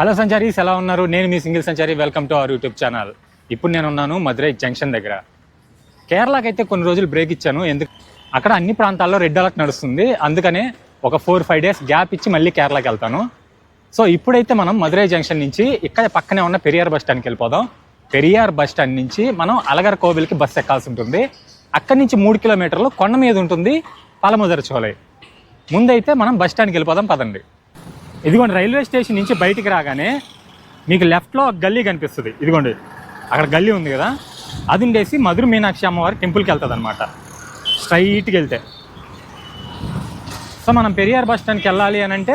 Hello సంచారీస్ ఎలా ఉన్నారు? నేను మీ single Sanchari welcome to our YouTube channel. ఇప్పుడు నేను ఉన్నాను మధురై జంక్షన్ దగ్గర. కేరళకి అయితే కొన్ని రోజులు బ్రేక్ ఇచ్చాను ఎందుకు అక్కడ అన్ని ప్రాంతాల్లో రెడ్ అలర్ట్ నడుస్తుంది. అందుకనే ఒక ఫోర్ ఫైవ్ డేస్ గ్యాప్ ఇచ్చి మళ్ళీ కేరళకి వెళ్తాను. సో ఇప్పుడైతే మనం మధురై జంక్షన్ నుంచి ఇక్కడ పక్కనే ఉన్న పెరియార్ బస్ స్టాండ్కి వెళ్ళిపోదాం. పెరియార్ బస్ స్టాండ్ నుంచి మనం అలగర్ కోవిల్కి బస్ ఎక్కాల్సి ఉంటుంది. అక్కడి నుంచి మూడు కిలోమీటర్లు కొండ మీద ఉంటుంది పాలముదర చోలై. ముందైతే మనం బస్ స్టాండ్కి వెళ్ళిపోదాం పదండి. ఇదిగోండి రైల్వే స్టేషన్ నుంచి బయటికి రాగానే మీకు లెఫ్ట్లో ఒక గల్లీ కనిపిస్తుంది. ఇదిగోండి అక్కడ గల్లీ ఉంది కదా అది ఉండేసి మధుర మీనాక్షి అమ్మవారి టెంపుల్కి వెళ్తుంది అనమాట స్ట్రైట్కి వెళ్తే. సో మనం పెరియార్ బస్ స్టాండ్కి వెళ్ళాలి అని అంటే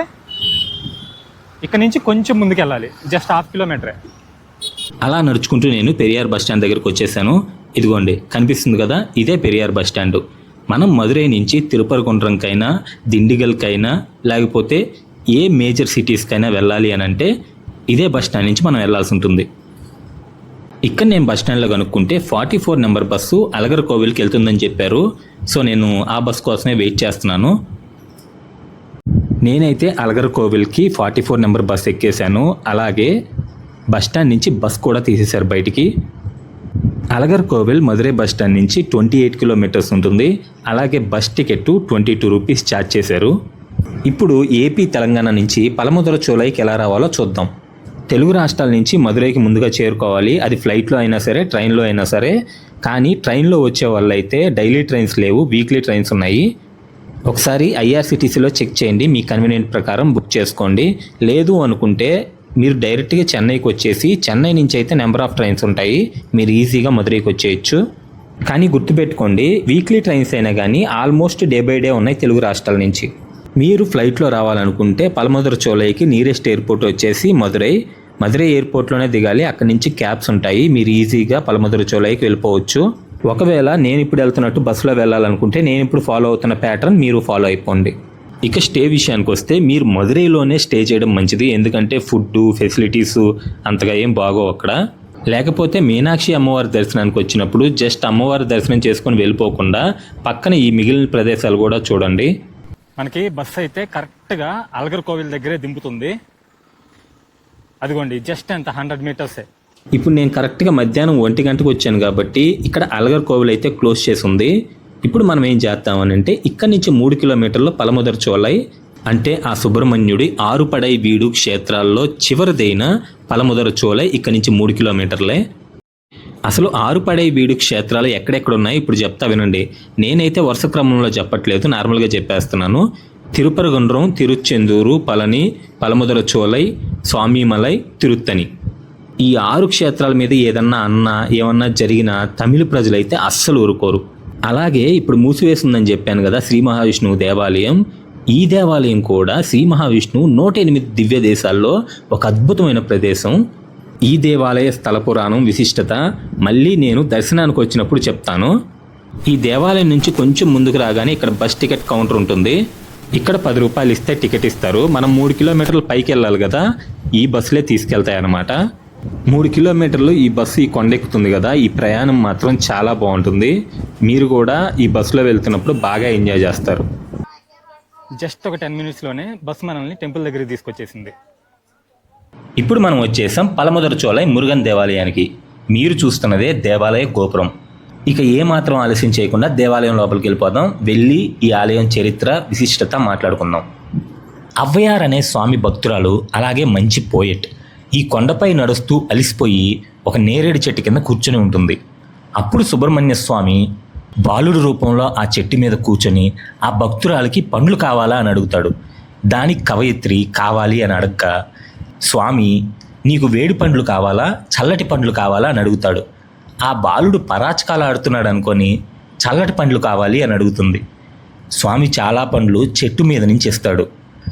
ఇక్కడ నుంచి కొంచెం ముందుకు వెళ్ళాలి జస్ట్ హాఫ్ కిలోమీటరే అలా నడుచుకుంటూ నేను పెరియార్ బస్ స్టాండ్ దగ్గరకు వచ్చేసాను. ఇదిగోండి కనిపిస్తుంది కదా ఇదే పెరియార్ బస్ స్టాండ్. మనం మధురై నుంచి తిరుపరగుండ్రంకైనా దిండిగల్కైనా లేకపోతే ఏ మేజర్ సిటీస్కైనా వెళ్ళాలి అని అంటే ఇదే బస్ స్టాండ్ నుంచి మనం వెళ్ళాల్సి ఉంటుంది. ఇక్కడ నేను బస్ స్టాండ్లో కనుక్కుంటే forty four number bus Alagar కోవిల్కి వెళ్తుందని చెప్పారు. సో నేను ఆ బస్ కోసమే వెయిట్ చేస్తున్నాను. నేనైతే అలగర్ కోవిల్కి ఫార్టీ ఫోర్ నెంబర్ బస్ ఎక్కేశాను. అలాగే బస్ స్టాండ్ నుంచి బస్ కూడా తీసేశారు బయటికి. అలగర్ కోవిల్ మధురై బస్ స్టాండ్ నుంచి ట్వంటీ ఎయిట్ కిలోమీటర్స్ ఉంటుంది. అలాగే bus ticket twenty two rupees charge చేశారు. ఇప్పుడు ఏపీ తెలంగాణ నుంచి పలముదల చోలైకి ఎలా రావాలో చూద్దాం. తెలుగు రాష్ట్రాల నుంచి మదురైకి ముందుగా చేరుకోవాలి. అది ఫ్లైట్లో అయినా సరే ట్రైన్లో అయినా సరే. కానీ ట్రైన్లో వచ్చే వాళ్ళైతే డైలీ ట్రైన్స్ లేవు వీక్లీ ట్రైన్స్ ఉన్నాయి. ఒకసారి ఐఆర్సిటీసీలో చెక్ చేయండి మీ కన్వీనియంట్ ప్రకారం బుక్ చేసుకోండి. లేదు అనుకుంటే మీరు డైరెక్ట్గా చెన్నైకి వచ్చేసి చెన్నై నుంచి అయితే నెంబర్ ఆఫ్ ట్రైన్స్ ఉంటాయి. మీరు ఈజీగా మదురైకి వచ్చేయచ్చు. కానీ గుర్తుపెట్టుకోండి వీక్లీ ట్రైన్స్ అయినా కానీ ఆల్మోస్ట్ డే బై డే ఉన్నాయి తెలుగు రాష్ట్రాల నుంచి. మీరు ఫ్లైట్లో రావాలనుకుంటే పలమదుర చోలైకి నియరెస్ట్ ఎయిర్పోర్ట్ వచ్చేసి మదురై మదురై ఎయిర్పోర్ట్లోనే దిగాలి. అక్కడి నుంచి క్యాబ్స్ ఉంటాయి. మీరు ఈజీగా పలమదుర చోలైకి వెళ్ళిపోవచ్చు. ఒకవేళ నేను ఇప్పుడు వెళ్తున్నట్టు బస్సులో వెళ్ళాలనుకుంటే నేను ఇప్పుడు ఫాలో అవుతున్న ప్యాటర్న్ మీరు ఫాలో అయిపోండి. ఇక స్టే విషయానికి వస్తే మీరు మదురైలోనే స్టే చేయడం మంచిది. ఎందుకంటే ఫుడ్ ఫెసిలిటీస్ అంతగా ఏం బాగోవు అక్కడ. లేకపోతే మీనాక్షి అమ్మవారి దర్శనానికి వచ్చినప్పుడు జస్ట్ అమ్మవారి దర్శనం చేసుకొని వెళ్ళిపోకుండా పక్కన ఈ మిగిలిన ప్రదేశాలు కూడా చూడండి. మనకి బస్సు అయితే కరెక్ట్గా అల్గర్ కోవిల్ దగ్గరే దింపుతుంది. అదిగోండి జస్ట్ ఎంత హండ్రెడ్ మీటర్సే. ఇప్పుడు నేను కరెక్ట్గా మధ్యాహ్నం ఒంటి గంటకు వచ్చాను కాబట్టి ఇక్కడ అల్గర్ కోవిల్ అయితే క్లోజ్ చేసి ఉంది ఇప్పుడు మనం ఏం చేస్తామనంటే ఇక్కడ నుంచి మూడు కిలోమీటర్లు పలముదర చోలై అంటే ఆ సుబ్రహ్మణ్యుడి ఆరుపడై వీడు క్షేత్రాల్లో చివరిదైన పలముదర చోలై ఇక్కడ నుంచి మూడు కిలోమీటర్లే. అసలు ఆరుపడై వీడు క్షేత్రాలు ఎక్కడెక్కడ ఉన్నాయి ఇప్పుడు చెప్తా వినండి. నేనైతే వరుస క్రమంలో చెప్పట్లేదు నార్మల్గా చెప్పేస్తున్నాను. తిరుపరగుండ్రం తిరుచెందూరు పళని పలముదర చోలై స్వామిమలై తిరుత్తని ఈ ఆరు క్షేత్రాల మీద ఏదన్నా అన్నా ఏమన్నా జరిగినా తమిళ ప్రజలైతే అస్సలు ఊరుకోరు. అలాగే ఇప్పుడు మూసివేసిందని చెప్పాను కదా శ్రీ మహావిష్ణువు దేవాలయం. ఈ దేవాలయం కూడా శ్రీ మహావిష్ణువు నూట ఎనిమిది దివ్య దేశాల్లో ఒక అద్భుతమైన ప్రదేశం. ఈ దేవాలయ స్థల పురాణం విశిష్టత మళ్ళీ నేను దర్శనానికి వచ్చినప్పుడు చెప్తాను. ఈ దేవాలయం నుంచి కొంచెం ముందుకు రాగానే ఇక్కడ బస్ టికెట్ కౌంటర్ ఉంటుంది. ఇక్కడ పది రూపాయలు ఇస్తే టికెట్ ఇస్తారు. మనం మూడు కిలోమీటర్లు పైకి వెళ్ళాలి కదా ఈ బస్సులే తీసుకెళ్తాయి అన్నమాట మూడు కిలోమీటర్లు ఈ బస్సు ఈ కొండెక్కుతుంది కదా ఈ ప్రయాణం మాత్రం చాలా బాగుంటుంది. మీరు కూడా ఈ బస్సులో వెళ్తున్నప్పుడు బాగా ఎంజాయ్ చేస్తారు. జస్ట్ ఒక టెన్ మినిట్స్లోనే బస్సు మనల్ని టెంపుల్ దగ్గరికి తీసుకొచ్చేసింది. ఇప్పుడు మనం వచ్చేసాం పలముదర చోలై మురుగన్ దేవాలయానికి. మీరు చూస్తున్నదే దేవాలయ గోపురం. ఇక ఏ మాత్రం ఆలస్యం చేయకుండా దేవాలయం లోపలికి వెళ్ళిపోదాం. వెళ్ళి ఈ ఆలయం చరిత్ర విశిష్టత మాట్లాడుకుందాం. అవ్వయార్ అనే స్వామి భక్తురాలు అలాగే మంచి పోయెట్ ఈ కొండపై నడుస్తూ అలిసిపోయి ఒక నేరేడు చెట్టు కింద కూర్చొని ఉంటుంది. అప్పుడు సుబ్రహ్మణ్య స్వామి బాలుడు రూపంలో ఆ చెట్టు మీద కూర్చొని ఆ భక్తురాలకి పండ్లు కావాలా అని అడుగుతాడు. దానికి కవయిత్రి కావాలి అని అడక్క స్వామి నీకు వేడి పండ్లు కావాలా? చల్లటి పండ్లు కావాలా? అని అడుగుతాడు. ఆ బాలుడు పరాచకాలు ఆడుతున్నాడు అనుకొని చల్లటి పండ్లు కావాలి అని అడుగుతుంది. స్వామి చాలా పండ్లు చెట్టు మీద నుంచి ఇస్తాడు.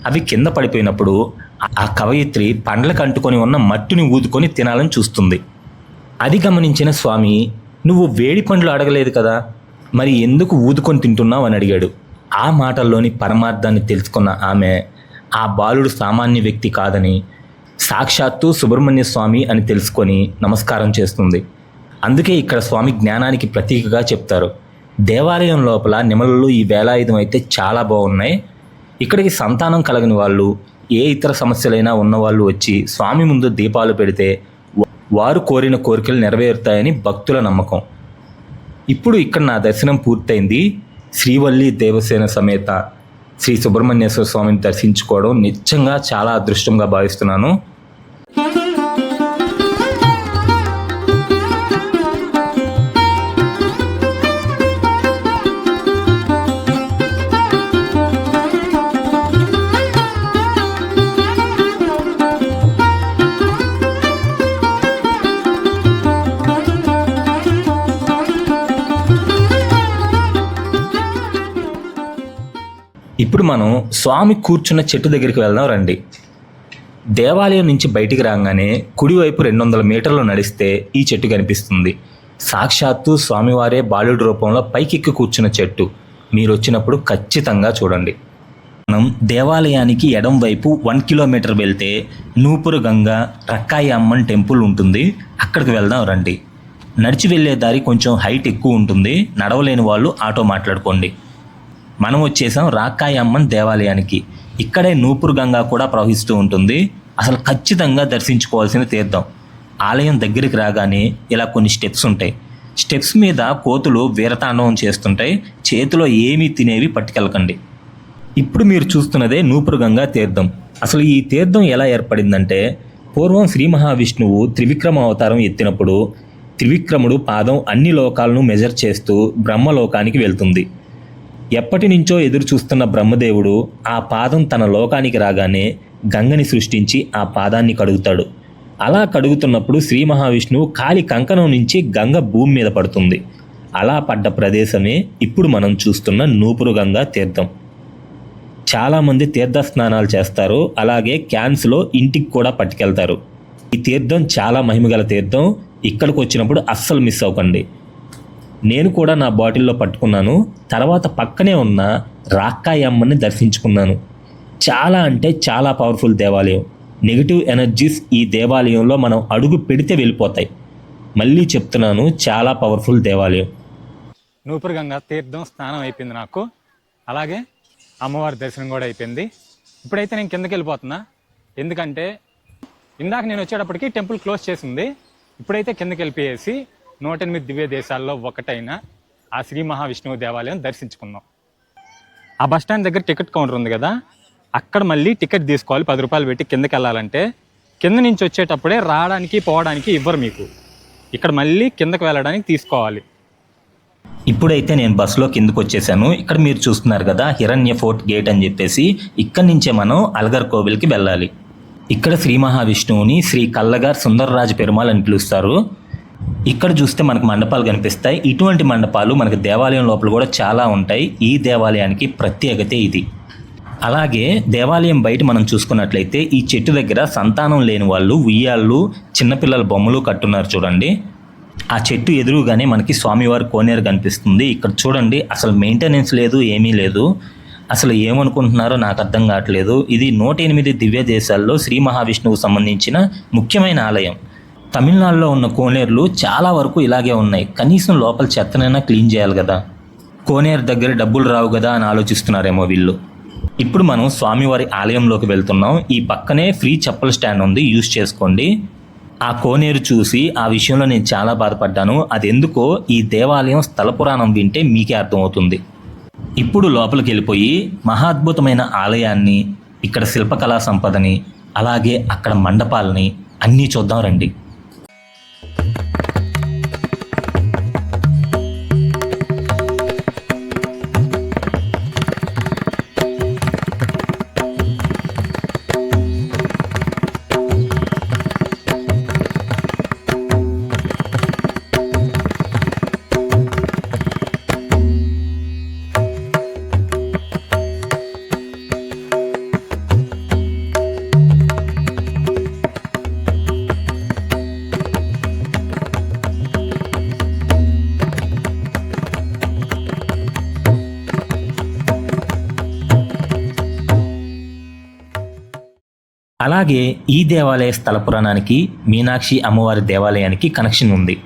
అవి కింద పడిపోయినప్పుడు ఆ కవయిత్రి పండ్లకు అంటుకొని ఉన్న మట్టిని ఊదుకొని తినాలని చూస్తుంది. అది గమనించిన స్వామి నువ్వు వేడి పండ్లు అడగలేదు కదా? మరి ఎందుకు ఊదుకొని తింటున్నావు? అని అడిగాడు. ఆ మాటల్లోని పరమార్థాన్ని తెలుసుకున్న ఆమె ఆ బాలుడు సామాన్య వ్యక్తి కాదని సాక్షాత్తు సుబ్రహ్మణ్య స్వామి అని తెలుసుకొని నమస్కారం చేస్తుంది. అందుకే ఇక్కడ స్వామి జ్ఞానానికి ప్రతీకగా చెప్తారు. దేవాలయం లోపల నిమలలు ఈ వేలాయుధం అయితే చాలా బాగున్నాయి. ఇక్కడికి సంతానం కలగని వాళ్ళు ఏ ఇతర సమస్యలైనా ఉన్నవాళ్ళు వచ్చి స్వామి ముందు దీపాలు పెడితే వారు కోరిన కోరికలు నెరవేరుతాయని భక్తుల నమ్మకం. ఇప్పుడు ఇక్కడ నా దర్శనం పూర్తయింది. శ్రీవల్లి దేవసేన సమేత శ్రీ సుబ్రహ్మణ్యేశ్వర స్వామిని దర్శించుకోవడం నిజంగా చాలా అదృష్టంగా భావిస్తున్నాను. ఇప్పుడు మనం స్వామి కూర్చున్న చెట్టు దగ్గరికి వెళ్దాం రండి. దేవాలయం నుంచి బయటికి రాగానే కుడివైపు రెండు వందల మీటర్లు నడిస్తే ఈ చెట్టు కనిపిస్తుంది. సాక్షాత్తు స్వామివారే బాలుడి రూపంలో పైకెక్కి కూర్చున్న చెట్టు. మీరు వచ్చినప్పుడు ఖచ్చితంగా చూడండి. మనం దేవాలయానికి ఎడం వైపు వన్ కిలోమీటర్ వెళ్తే నూపురు గంగ రక్కాయి అమ్మన్ టెంపుల్ ఉంటుంది. అక్కడికి వెళ్దాం రండి. నడిచి వెళ్ళే దారి కొంచెం హైట్ ఎక్కువ ఉంటుంది. నడవలేని వాళ్ళు ఆటో మాట్లాడుకోండి. మనం వచ్చేసాం రాకాయమ్మన్ దేవాలయానికి. ఇక్కడే నూపురు గంగా కూడా ప్రవహిస్తూ ఉంటుంది. అసలు ఖచ్చితంగా దర్శించుకోవాల్సిన తీర్థం. ఆలయం దగ్గరికి రాగానే ఇలా కొన్ని స్టెప్స్ ఉంటాయి. స్టెప్స్ మీద కోతులు వీరతాండవం చేస్తుంటాయి. చేతిలో ఏమీ తినేవి పట్టుకెళ్ళకండి. ఇప్పుడు మీరు చూస్తున్నదే నూపురు గంగా తీర్థం. అసలు ఈ తీర్థం ఎలా ఏర్పడిందంటే పూర్వం శ్రీ మహావిష్ణువు త్రివిక్రమ అవతారం ఎత్తినప్పుడు త్రివిక్రముడు పాదం అన్ని లోకాలను మెజర్ చేస్తూ బ్రహ్మలోకానికి వెళ్తుంది. ఎప్పటి నుంచో ఎదురుచూస్తున్న బ్రహ్మదేవుడు ఆ పాదం తన లోకానికి రాగానే గంగని సృష్టించి ఆ పాదాన్ని కడుగుతాడు. అలా కడుగుతున్నప్పుడు శ్రీ మహావిష్ణువు కాలి కంకణం నుంచి గంగ భూమి మీద పడుతుంది. అలా పడ్డ ప్రదేశమే ఇప్పుడు మనం చూస్తున్న నూపురు గంగా తీర్థం. చాలామంది తీర్థ స్నానాలు చేస్తారు. అలాగే క్యాన్స్లో ఇంటికి కూడా పట్టుకెళ్తారు. ఈ తీర్థం చాలా మహిమగల తీర్థం. ఇక్కడికి వచ్చినప్పుడు అస్సలు మిస్ అవ్వకండి. నేను కూడా నా బాటిల్లో పట్టుకున్నాను. తర్వాత పక్కనే ఉన్న రాక్కాయమ్మని దర్శించుకున్నాను. చాలా అంటే చాలా పవర్ఫుల్ దేవాలయం. నెగిటివ్ ఎనర్జీస్ ఈ దేవాలయంలో మనం అడుగు పెడితే వెళ్ళిపోతాయి. మళ్ళీ చెప్తున్నాను చాలా పవర్ఫుల్ దేవాలయం. నూపురుగంగా తీర్థం స్నానం అయిపోయింది నాకు. అలాగే అమ్మవారి దర్శనం కూడా అయిపోయింది. ఇప్పుడైతే నేను కిందకి వెళ్ళిపోతున్నా. ఎందుకంటే ఇందాక నేను వచ్చేటప్పటికి టెంపుల్ క్లోజ్ చేసింది. ఇప్పుడైతే కిందకి వెళ్ళిపోయేసి నూట ఎనిమిది దివ్య దేశాల్లో ఒకటైన ఆ శ్రీ మహావిష్ణువు దేవాలయం దర్శించుకుందాం ఆ బస్ స్టాండ్ దగ్గర టికెట్ కౌంటర్ ఉంది కదా అక్కడ మళ్ళీ టికెట్ తీసుకోవాలి పది రూపాయలు పెట్టి కిందకి వెళ్ళాలంటే కింద నుంచి వచ్చేటప్పుడే రావడానికి పోవడానికి ఇవ్వరు మీకు. ఇక్కడ మళ్ళీ కిందకి వెళ్ళడానికి తీసుకోవాలి. ఇప్పుడైతే నేను బస్సులో కిందకు వచ్చేసాను. ఇక్కడ మీరు చూస్తున్నారు కదా హిరణ్య ఫోర్ట్ గేట్ అని చెప్పేసి. ఇక్కడి నుంచే మనం అల్గర్ కోవిల్కి వెళ్ళాలి. ఇక్కడ శ్రీ మహావిష్ణువుని శ్రీ కల్లగార్ సుందరరాజు పెరుమాల్ అని పిలుస్తారు. ఇక్కడ చూస్తే మనకు మండపాలు కనిపిస్తాయి. ఇటువంటి మండపాలు మనకు దేవాలయం లోపల కూడా చాలా ఉంటాయి. ఈ దేవాలయానికి ప్రత్యేకత ఇది. అలాగే దేవాలయం బయట మనం చూసుకున్నట్లయితే ఈ చెట్టు దగ్గర సంతానం లేని వాళ్ళు ఉయ్యాళ్ళు చిన్నపిల్లల బొమ్మలు కట్టున్నారు చూడండి. ఆ చెట్టు ఎదురుగానే మనకి స్వామివారి కోనేరు కనిపిస్తుంది. ఇక్కడ చూడండి అసలు మెయింటెనెన్స్ లేదు ఏమీ లేదు. అసలు ఏమనుకుంటున్నారో నాకు అర్థం కావట్లేదు. ఇది నూట ఎనిమిది దివ్య దేశాల్లో శ్రీ మహావిష్ణువుకు సంబంధించిన ముఖ్యమైన ఆలయం. తమిళనాడులో ఉన్న కోనేరులు చాలా వరకు ఇలాగే ఉన్నాయి. కనీసం లోపల చెత్తనైనా క్లీన్ చేయాలి కదా. కోనేరు దగ్గర డబ్బులు రావు కదా అని ఆలోచిస్తున్నారేమో వీళ్ళు. ఇప్పుడు మనం స్వామివారి ఆలయంలోకి వెళ్తున్నాం. ఈ పక్కనే ఫ్రీ చెప్పుల స్టాండ్ ఉంది. యూజ్ చేసుకోండి. ఆ కోనేరు చూసి ఆ విషయంలో నేను చాలా బాధపడ్డాను. అది ఎందుకో ఈ దేవాలయం స్థల పురాణం వింటే మీకే అర్థమవుతుంది. ఇప్పుడు లోపలికి వెళ్ళిపోయి మహాద్భుతమైన ఆలయాన్ని ఇక్కడ శిల్పకళా సంపదని అలాగే అక్కడ మండపాలని అన్నీ చూద్దాం రండి. అలాగే ఈ దేవాలయ స్థల పురాణానికి మీనాక్షి అమ్మవారి దేవాలయానికి కనెక్షన్ ఉంది.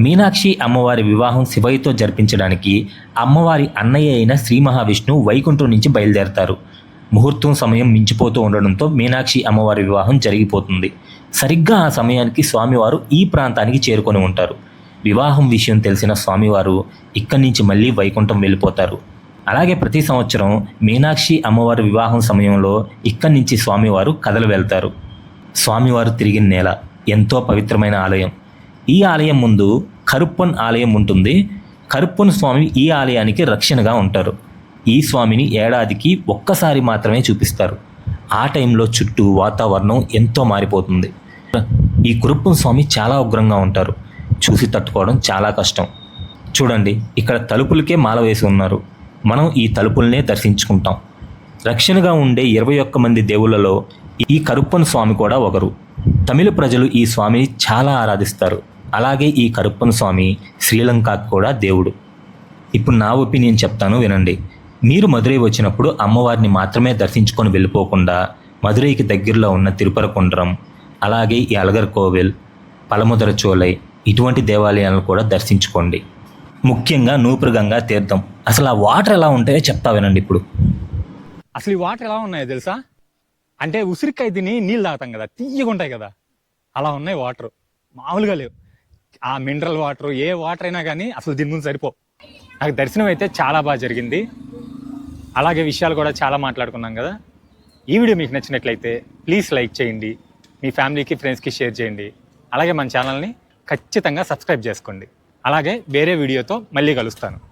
మీనాక్షి అమ్మవారి వివాహం శివయ్యతో జరిపించడానికి అమ్మవారి అన్నయ్య అయిన శ్రీ మహావిష్ణువు వైకుంఠం నుంచి బయలుదేరతారు. ముహూర్తం సమయం మించిపోతూ ఉండడంతో మీనాక్షి అమ్మవారి వివాహం జరిగిపోతుంది. సరిగ్గా ఆ సమయానికి స్వామివారు ఈ ప్రాంతానికి చేరుకొని ఉంటారు. వివాహం విషయం తెలిసిన స్వామివారు ఇక్కడి నుంచి మళ్ళీ వైకుంఠం వెళ్ళిపోతారు. అలాగే ప్రతి సంవత్సరం మీనాక్షి అమ్మవారి వివాహం సమయంలో ఇక్కడి నుంచి స్వామివారు కదలు వెళ్తారు. స్వామివారు తిరిగిన నేల ఎంతో పవిత్రమైన ఆలయం. ఈ ఆలయం ముందు కరుప్పన్ ఆలయం ఉంటుంది. కరుప్పన్ స్వామి ఈ ఆలయానికి రక్షణగా ఉంటారు. ఈ స్వామిని ఏడాదికి ఒక్కసారి మాత్రమే చూపిస్తారు. ఆ టైంలో చుట్టూ వాతావరణం ఎంతో మారిపోతుంది. ఈ కురుప్పన్ స్వామి చాలా ఉగ్రంగా ఉంటారు. చూసి తట్టుకోవడం చాలా కష్టం. చూడండి ఇక్కడ తలుపులకే మాల వేసి ఉన్నారు. మనం ఈ తలుపులనే దర్శించుకుంటాం. రక్షణగా ఉండే ఇరవై ఒక్క మంది దేవుళ్ళలో ఈ కరుప్పన్ స్వామి కూడా ఒకరు. తమిళ ప్రజలు ఈ స్వామిని చాలా ఆరాధిస్తారు. అలాగే ఈ కరుప్పన్ స్వామి శ్రీలంకకు కూడా దేవుడు. ఇప్పుడు నా ఒపీనియన్ చెప్తాను వినండి. మీరు మదురై వచ్చినప్పుడు అమ్మవారిని మాత్రమే దర్శించుకొని వెళ్ళిపోకుండా మదురైకి దగ్గరలో ఉన్న తిరుపరకుండ్రం అలాగే ఈ అలగర్ కోవిల్ పలముదర చోలై ఇటువంటి దేవాలయాలను కూడా దర్శించుకోండి. ముఖ్యంగా నూపురుగంగా తీర్థం. అసలు ఆ వాటర్ ఎలా ఉంటాయో చెప్తా వినండి ఇప్పుడు. అసలు ఈ వాటర్ ఎలా ఉన్నాయో తెలుసా? అంటే ఉసిరికాయ తిని నీళ్ళు తాగుతాం కదా తీయగా ఉంటాయి కదా. అలా ఉన్నాయి వాటర్. మామూలుగా లేవు. ఆ మినరల్ వాటర్ ఏ వాటర్ అయినా కానీ అసలు దీని ముందు సరిపో నాకు దర్శనం అయితే చాలా బాగా జరిగింది. అలాగే విషయాలు కూడా చాలా మాట్లాడుకున్నాం కదా. ఈ వీడియో మీకు నచ్చినట్లయితే ప్లీజ్ లైక్ చేయండి. మీ ఫ్యామిలీకి ఫ్రెండ్స్కి షేర్ చేయండి. అలాగే మన ఛానల్ని ఖచ్చితంగా సబ్స్క్రైబ్ చేసుకోండి. అలాగే వేరే వీడియోతో మళ్ళీ కలుస్తాను.